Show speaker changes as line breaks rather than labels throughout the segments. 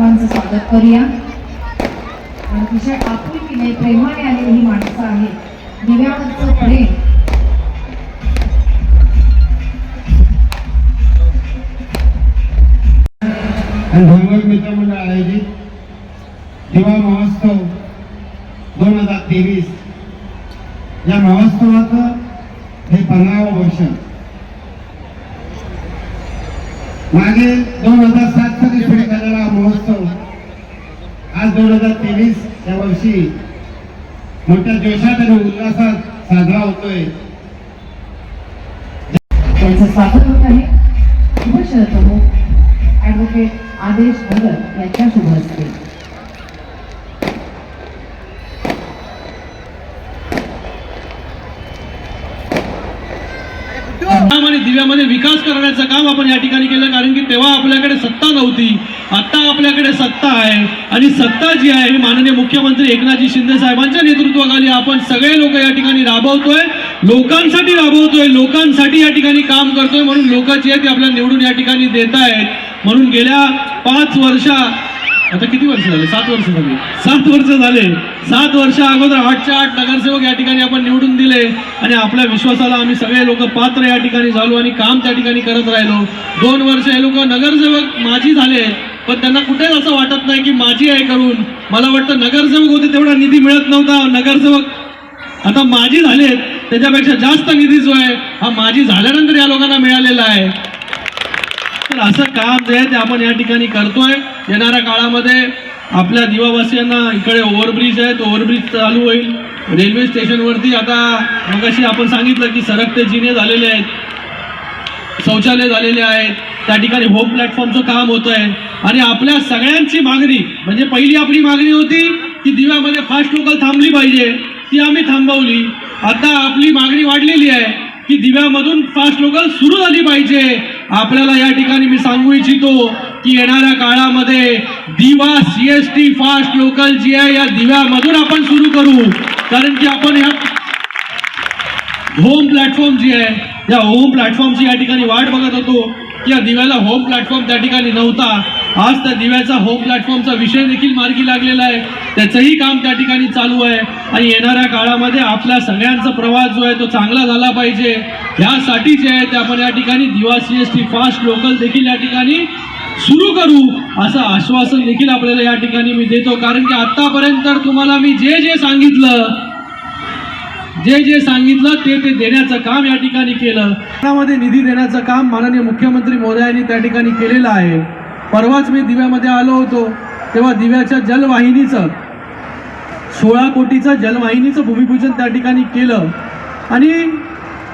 सर्वांचं स्वागत करूया. अतिशय आपुलकीने प्रेमाने आलेली ही माणसं आहेत. दिव्यावरचं प्रेम.
आणि भागवत मित्रमंडळ आयोजित दिवा महोत्सव दोन हजार तेवीस. या महोत्सवाचं हे पंधरावं वर्ष. मागे दोन हजार सात साली झालेला हा महोत्सव आज दोन हजार तेवीस या वर्षी मोठ्या जोशात आणि उल्हासात साजरा होतोय.
त्यांचं स्वागत होत आहे. शुभशर प्रमुख ऍडव्होकेट आदेश भगत यांच्या शुभ असतील
काम आणि दिव्यामध्ये विकास करण्याचं काम आपण या ठिकाणी केलं कारण की तेव्हा आपल्याकडे सत्ता नव्हती. आता आपल्याकडे सत्ता आहे. आणि सत्ता जी आहे ही माननीय मुख्यमंत्री एकनाथजी शिंदे साहेबांच्या नेतृत्वाखाली आपण सगळे लोक या ठिकाणी राबवतोय. लोकांसाठी राबवतोय. लोकांसाठी या ठिकाणी काम करतोय. म्हणून लोक जी आहेत ते आपल्याला निवडून या ठिकाणी देत आहेत म्हणून गेल्या पाच वर्षा आता किती वर्ष झाले? सात वर्ष झाली. सात वर्ष झाले. सात वर्ष अगोदर आठच्या आठ नगरसेवक या ठिकाणी आपण निवडून दिले. आणि आपल्या विश्वासाला आम्ही सगळे लोक पात्र या ठिकाणी झालो आणि काम त्या ठिकाणी करत राहिलो. दोन वर्ष हे लोक नगरसेवक माझी झाले. पण त्यांना कुठेच असं वाटत नाही की माझी आहे करून. मला वाटतं नगरसेवक होते तेवढा निधी मिळत नव्हता. नगरसेवक आता माझी झालेत. त्याच्यापेक्षा जास्त निधी जो आहे हा माझी झाल्यानंतर या लोकांना मिळालेला आहे. तर असं काम जे आहे ते आपण या ठिकाणी करतोय. येणाऱ्या काळामध्ये आपल्या दिवावासियांना इकडे ओव्हरब्रिज आहे तो ओव्हरब्रिज चालू होईल. रेल्वे स्टेशनवरती आता मगाशी आपण सांगितलं की सरकते जिने झालेले आहेत शौचालय झालेले आहेत. त्या ठिकाणी होम प्लॅटफॉर्मचं काम होत आहे आणि आपल्या सगळ्यांची मागणी म्हणजे पहिली आपली मागणी होती की दिव्यामध्ये फास्ट लोकल थांबली पाहिजे ती आम्ही थांबवली. आता आपली मागणी वाढलेली आहे. की दिव्यामधून फास्ट लोकल सुरू झाली पाहिजे. आपल्याला या ठिकाणी मी सांगू इच्छितो की येणाऱ्या काळामध्ये Diva C S T fast local जी आहे या दिव्यामधून आपण सुरू करू. कारण की आपण या होम प्लॅटफॉर्म जी आहे या होम प्लॅटफॉर्मची या ठिकाणी वाट बघत होतो. की या दिव्याला होम प्लॅटफॉर्म त्या ठिकाणी नव्हता. आज त्या दिव्याचा होम प्लॅटफॉर्मचा विषय देखील मार्गी लागलेला आहे. त्याचंही काम त्या ठिकाणी चालू आहे. आणि येणाऱ्या काळामध्ये आपल्या सगळ्यांचा प्रवास जो आहे तो चांगला झाला पाहिजे. ह्यासाठी जे आहे ते आपण या ठिकाणी Diva C S T fast local देखील या ठिकाणी सुरू करू असं आश्वासन देखील आपल्याला या ठिकाणी मी देतो. कारण की आत्तापर्यंत तर तुम्हाला मी जे जे सांगितलं जे जे सांगितलं ते ते देण्याचं काम या ठिकाणी केलं. त्यामध्ये निधी देण्याचं काम माननीय मुख्यमंत्री मोदयांनी त्या ठिकाणी केलेलं आहे. परवाच मी दिव्यामध्ये आलो होतो तेव्हा दिव्याच्या जलवाहिनीचं सोळा कोटीचं जलवाहिनीचं भूमिपूजन त्या ठिकाणी केलं. आणि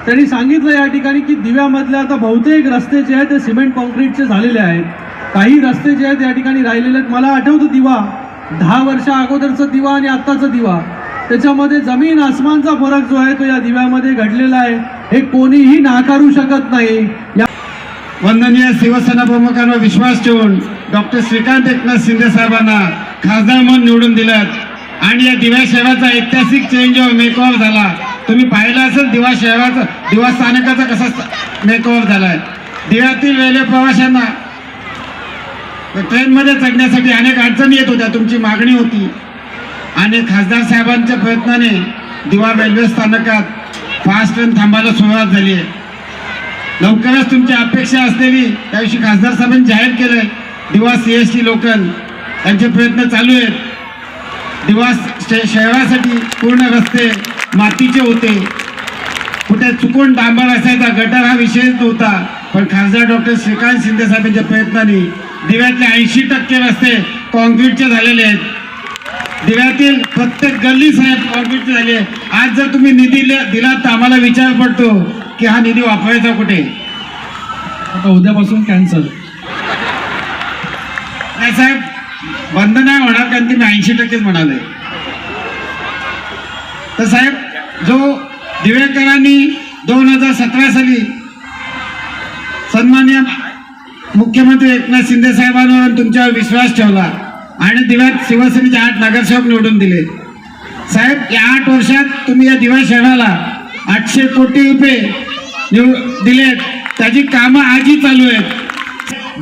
त्यांनी सांगितलं या ठिकाणी की दिव्यामधले आता बहुतेक रस्ते जे आहेत ते सिमेंट कॉन्क्रीटचे झालेले आहेत. काही रस्ते जे आहेत या ठिकाणी राहिलेले आहेत. मला आठवतं दिवा दहा वर्षा अगोदरचा दिवा आणि आत्ताचा दिवा. त्याच्यामध्ये जमीन आसमानचा फरक जो आहे तो या दिव्यामध्ये घडलेला आहे. हे कोणीही नाकारू शकत नाही. या
वंदनीय शिवसेना प्रमुखांवर विश्वास ठेवून डॉक्टर श्रीकांत एकनाथ शिंदे साहेबांना खासदार म्हणून निवडून दिलं आणि या दिव्या शहराचा ऐतिहासिक चेंज ऑफ मेकओव्हर झाला तुम्ही पाहिलं असेल दिवा शहराचा दिवा स्थानकाचा कसा मेकओव्हर आहे दिव्यातील रेल्वे प्रवाशांना ट्रेनमध्ये चढण्यासाठी अनेक अडचणी येत होत्या तुमची मागणी होती. आणि खासदार साहेबांच्या प्रयत्नाने दिवा रेल्वे स्थानकात फास्ट ट्रेन थांबायला सुरुवात झाली आहे. लवकरच तुमची अपेक्षा असलेली त्याविषयी खासदार साहेबांनी जाहीर केलंय. दिवा सी एस टी लोकल यांचे प्रयत्न चालू आहेत. दिवा शहरासाठी पूर्ण रस्ते मातीचे होते. कुठे चुकून डांबर असायचा गटर हा विषयच नव्हता. पण खासदार डॉक्टर श्रीकांत शिंदे साहेबांच्या प्रयत्नाने दिव्यातले ऐंशी टक्के रस्ते कॉन्क्रीटचे झालेले आहेत. दिव्यातील प्रत्येक गल्ली साहेब कॉन्क्रीटचे झाले आहे. आज जर तुम्ही निधी दिला दिलात तर आम्हाला विचार पडतो. की हा निधी वापरायचा कुठे?
आता उद्यापासून कॅन्सल
नाही साहेब बंद नाही होणार कारण तुम्ही ऐंशी टक्केच म्हणाले. तर साहेब जो दिवेकरांनी दोन हजार सतरा साली सन्मान्य मुख्यमंत्री एकनाथ शिंदे साहेबांवर तुमच्यावर विश्वास ठेवला आणि दिव्यात शिवसेनेचे आठ नगरसेवक निवडून दिले. साहेब या आठ वर्षात तुम्ही या दिवा शहराला आठशे कोटी रुपये दिलेत. त्याची कामं आजही चालू आहेत.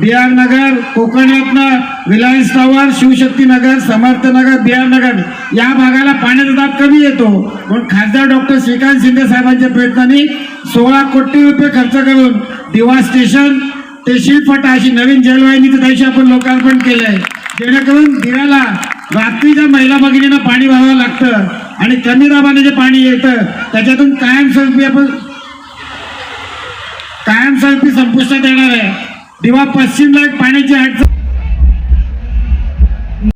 B R Nagar कोकणातनं Reliance tower Shivshakti Nagar Samarth Nagar B R Nagar या भागाला पाण्याचा दाब कमी येतो. म्हणून खासदार डॉक्टर श्रीकांत शिंदे साहेबांच्या प्रयत्नांनी सोळा कोटी रुपये खर्च करून दिवा स्टेशन ते शिलफटा अशी नवीन जलवाहिनीचं त्याशी आपण लोकार्पण केलं आहे जेणेकरून दिव्याला रात्रीच्या महिला भगिनींना पाणी भरावं लागतं आणि कमी दाबाने जे पाणी येतं त्याच्यातून कायमस्वरूपी आपण कायमस्वरूपी संपुष्टात येणार आहे. दिवा पश्चिमला एक पाण्याची अडचण